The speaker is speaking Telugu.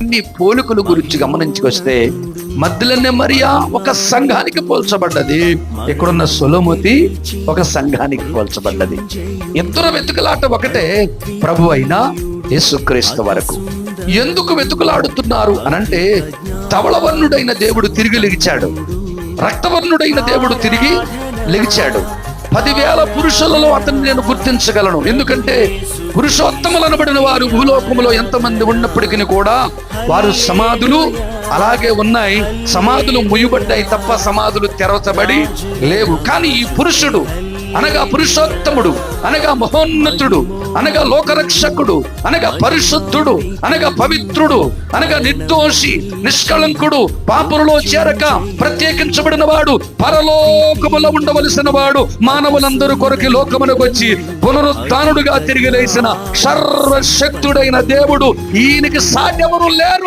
అన్ని పోలికల గురించి గమనించుకొస్తే మధ్యలోనే మరియా ఒక సంఘానికి పోల్చబడ్డది. ఇక్కడున్న సొలోమతి ఒక సంఘానికి పోల్చబడ్డది. ఇద్దరు వెతుకులాట ఒకటే ప్రభు అయినా యేసుక్రీస్తు వరకు. ఎందుకు వెతుకులాడుతున్నారు అనంటే తవళవర్ణుడైన దేవుడు తిరిగి లిగిచాడు రక్తవర్ణుడైన దేవుడు తిరిగి లిగిచాడు పదివేల పురుషులలో అతన్ని నేను గుర్తించగలను. ఎందుకంటే పురుషోత్తములనబడిన వారు భూలోకములో ఎంతమంది ఉన్నప్పటికీ కూడా వారు సమాధులు అలాగే ఉన్నాయి. సమాధులు ముయ్యబడ్డాయి తప్ప సమాధులు తెరవచబడి లేవు. కానీ ఈ పురుషుడు అనగా పురుషోత్తముడు అనగా మహోన్నతుడు అనగా లోకరక్షకుడు అనగా పరిశుద్ధుడు అనగా పవిత్రుడు అనగా నిర్దోషి నిష్కళంకుడు పాపులలో చేరక ప్రత్యేకించబడిన వాడు పరలోకములో ఉండవలసిన వాడు మానవులందరూ కొరకు లోకమునకు వచ్చి పునరుద్ధానుడుగా తిరిగి లేచిన సర్వశక్తుడైన దేవుడు ఈయనకి సాధ్యమును లేరు.